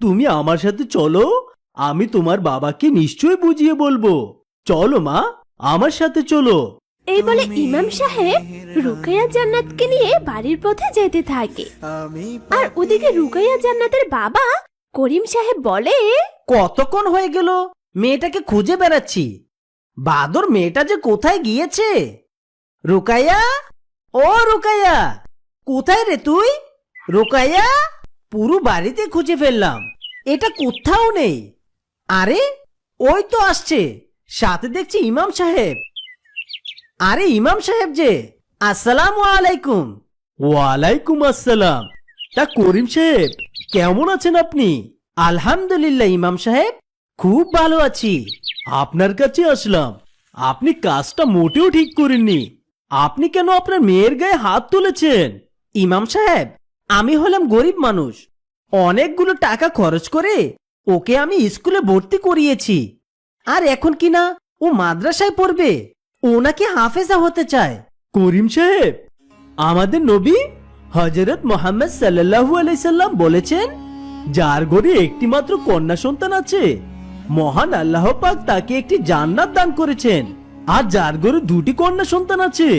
তুমি আমার সাথে চলো আমি তোমার বাবাকে নিশ্চয় বুঝিয়ে বলব। চলো মা আমার সাথে চলো। এই বলে ইমাম সাহেব রুকাইয়া জান্নাতকে নিয়ে বাড়ির পথে যেতে থাকে। আর ওদিকে রুকাইয়া জান্নাতের বাবা করিম সাহেব বলে কতক্ষণ হয়ে গেল? মেয়েটাকে খুঁজে বেড়াচ্ছি। বাদর মেয়েটা যে কোথায় গিয়েছে? রুকাইয়া? ও রুকাইয়া কোথায় রে তুই? রুকাইয়া? পুরো বাড়িতে খুঁজে ফেললাম। এটা কোথাও নেই। আরে ওই তো আসছে। সাথে দেখছি ইমাম সাহেব। আরে ইমাম সাহেব যে আসসালামু আলাইকুম। ওয়ালাইকুম আসসালাম। তা করিম সাহেব কেমন আছেন আপনি? আলহামদুলিল্লাহ ইমাম সাহেব। খুব ভালো আছি। আপনার কাছে আসলাম। আপনি কাজটা মোটেও ঠিক করেননি। আপনি কেন আপনার মেয়ের গায়ে হাত তুলেছেন? ইমাম সাহেব আমি হলাম গরিব মানুষ। অনেকগুলো টাকা খরচ করে ওকে আমি স্কুলে ভর্তি করিয়েছি। আর এখন কি না, ও মাদ্রাসায় পড়বে। ও নাকি হাফেজা হতে চায়। করিম সাহেব, আমাদের নবী হজরত মোহাম্মদ সাল্লাল্লাহু আলাইহি সাল্লাম বলেছেন, যার ঘরে একটি মাত্র কন্যা সন্তান আছে, মহান আল্লাহ পাক তাকে একটি জান্নাত দান করেছেন। আর যার ঘরে দুটি কন্যা সন্তান আছে,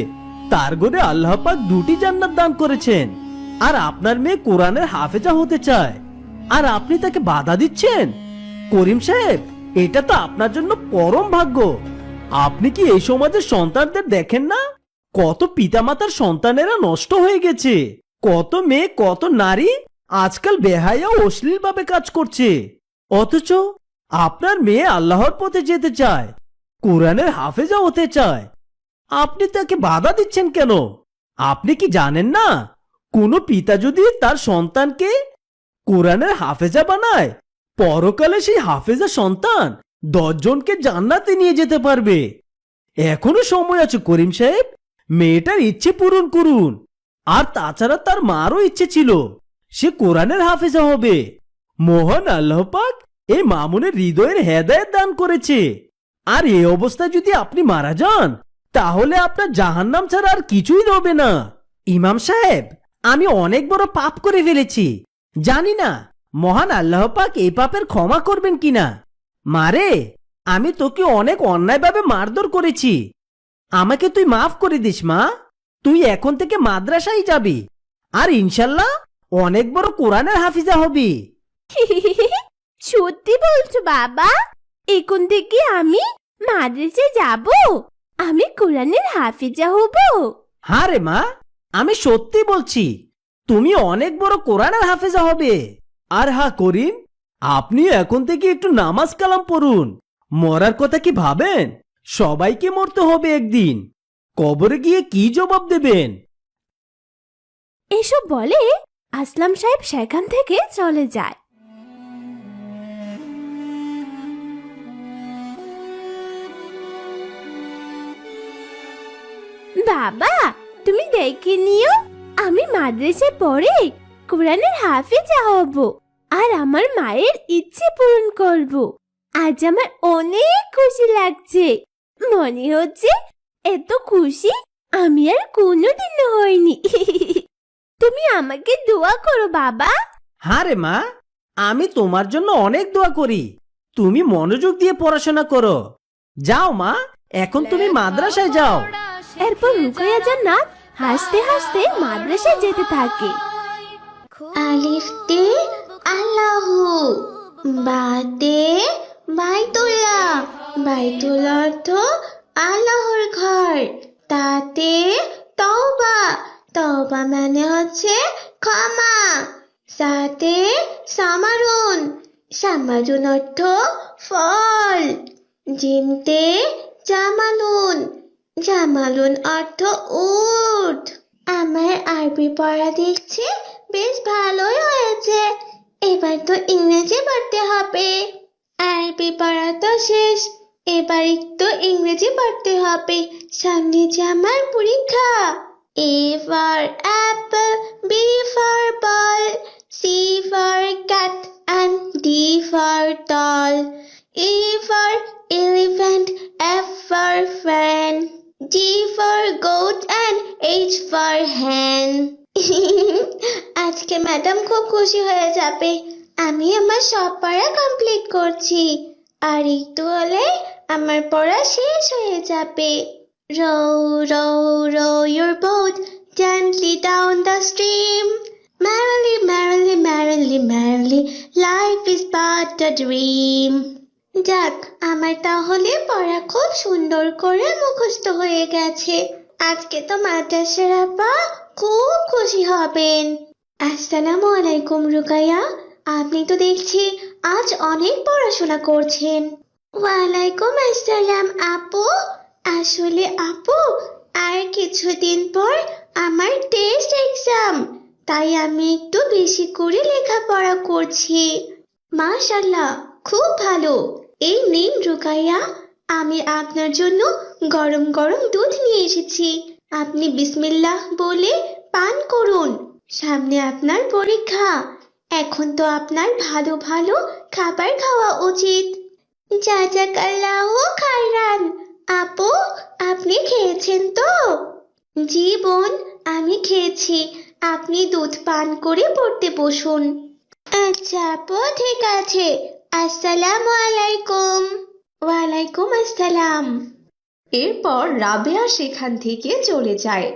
তার ঘরে আল্লাহ পাক দুটি জান্নাত দান করেছেন। আর আপনার মেয়ে কোরআনের হাফেজা হতে চায়। আর আপনি তাকে বাধা দিচ্ছেন? করিম সাহেব, এটা তো আপনার জন্য পরম ভাগ্য। আপনি কি এই সমাজের সন্তানদের দেখেন না? কত পিতামাতার সন্তানেরা নষ্ট হয়ে গেছে। কত মেয়ে, কত নারী আজকাল বেহায়া ও অশ্লীল ভাবে কাজ করছে। অথচ আপনার মেয়ে আল্লাহর পথে যেতে চায়, কোরআনের হাফেজা হতে চায়। আপনি তাকে বাধা দিচ্ছেন কেন? আপনি কি জানেন না? কোনো পিতা যদি তার সন্তানকে কোরআনের হাফেজা বানায়, পরকালে সেই হাফেজা সন্তান দশজনকে জান্নাতে নিয়ে যেতে পারবে। এখনও সময় আছে করিম সাহেব, মেয়েটার ইচ্ছে পূরণ করুন। আর তাছাড়া তার মারও ইচ্ছে ছিল, সে কোরআনের হাফেজা হবে। মোহন আল্লাহ পাক এই মামুনের হৃদয়ের হেদায়েত দান করেছে। আর এই অবস্থায় যদি আপনি মারা যান, তাহলে আপনার জাহান্নাম ছাড়া আর কিছুই রবে না। ইমাম সাহেব আমি অনেক বড় পাপ করে ফেলেছি। জানি না মহান আল্লাহ পাক এই পাপের ক্ষমা করবেন কিনা। মারে আমি তোকে অনেক অন্যায়ভাবে মারধর করেছি। আমাকে তুই মাফ করে দিস মা। তুই এখন থেকে মাদ্রাসায় যাবি। আর ইনশাল্লাহ অনেক বড় কোরআনের হাফিজা হবি। সত্যি বলছো বাবা? এখন থেকে আমি মাদ্রাসে যাব? আমি কোরআনের হাফিজা হব? হ্যাঁ রে মা আমি সত্যি বলছি, তুমি অনেক বড় কোরআনের হাফেজা হবে। আর হা করিম, আপনি এখন থেকে একটু নামাজ কালাম পড়ুন। মরার কথা কি ভাবেন? সবাইকে মরতে হবে একদিন। কবরে গিয়ে কি জবাব দেবেন? এসব বলে আসলাম সাহেব সেখান থেকে চলে যায়। বাবা তুমি দেখে নিও আমি মাদ্রাসায় পড়ে কোরআনের হাফিজা হব আর আমার মায়ের ইচ্ছে পূরণ করব। আজ আমার অনেক খুশি লাগছে। মনে হচ্ছে এত খুশি আমি আর কোনোদিনও হইনি। তুমি আমাকে দোয়া করো বাবা। হ্যাঁ রে মা আমি তোমার জন্য অনেক দোয়া করি। তুমি মনোযোগ দিয়ে পড়াশোনা করো। যাও মা এখন তুমি মাদ্রাসায় যাও। এরপর রুকাইয়া জান্নাত হাসতে হাসতে মাদ্রাসায় যেতে থাকে। আলিফতে আল্লাহু, বাতে বাইতুল্লাহ। বাইতুল অর্থ আল্লাহর ঘর। তাতে তওবা। তওবা মানে হচ্ছে ক্ষমা। সাথে সামারুন। সামারুন অর্থ ফল। জিমতে জামালুন। জামালুন অর্থ উট আমার আরবি পড়া দেখছি বেশ ভালোই হয়েছে। এবার তো ইংরেজি পড়তে হবে। আরবি পড়া তো শেষ। এবার একটু ইংরেজি পড়তে হবে। সামনে যে আমার পরীক্ষা। A for apple B for ball C for cat and D for doll E for elephant, F for fan, G for goat and H for hen. আজকে ম্যাডাম খুব খুশি হয়ে যাবে আমি আমার সব পড়া কমপ্লিট করছি আর একটু হলে আমার পড়া শেষ হয়ে যাবে Row, row, row your boat gently down the stream. Merrily, merrily, merrily, merrily, life is but a dream. যাক, আমার তাহলে পড়া খুব সুন্দর করে মুখস্থ হয়ে গেছে। আজকে তো মাদ্রাসার আপা খুব খুশি হবেন। আসসালামু আলাইকুম, রুকাইয়া। আপনি তো দেখছি আজ অনেক পড়াশোনা করছেন। ওয়ালাইকুম আসসালাম, আপু। আসলে আপু, আর কিছুদিন পর আমার টেস্ট এক্সাম তাই আমি একটু বেশি করে লেখাপড়া করছি। মাশাল্লাহ খুব ভালো। এই নিন রুকাইয়া আমি আপনার জন্য গরম গরম দুধ নিয়ে এসেছি। আপনি বিসমিল্লাহ বলে পান করুন। সামনে আপনার পরীক্ষা। এখন তো আপনার ভালো ভালো খাবার খাওয়া উচিত। জাজাকাল্লাহ খাইরান আপু, আপনি খেয়েছেন তো? জি বোন, আমি খেয়েছি। আপনি দুধ পান করে পড়তে বসুন। আচ্ছা আপু, ঠিক আছে। আসসালামু আলাইকুম। ওয়ালাইকুম আসসালাম। এরপর রাবেয়া সেখান থেকে চলে যায়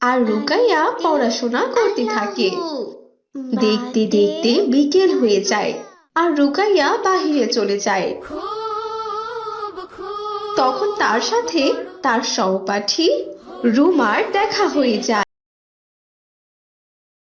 আর রুকাইয়া পড়াশোনা করতে থাকে। দেখতে দেখতে বিকেল হয়ে যায় আর রুকাইয়া বাহিরে চলে যায়। তখন তার সাথে তার সহপাঠী রুমার দেখা হয়ে যায়।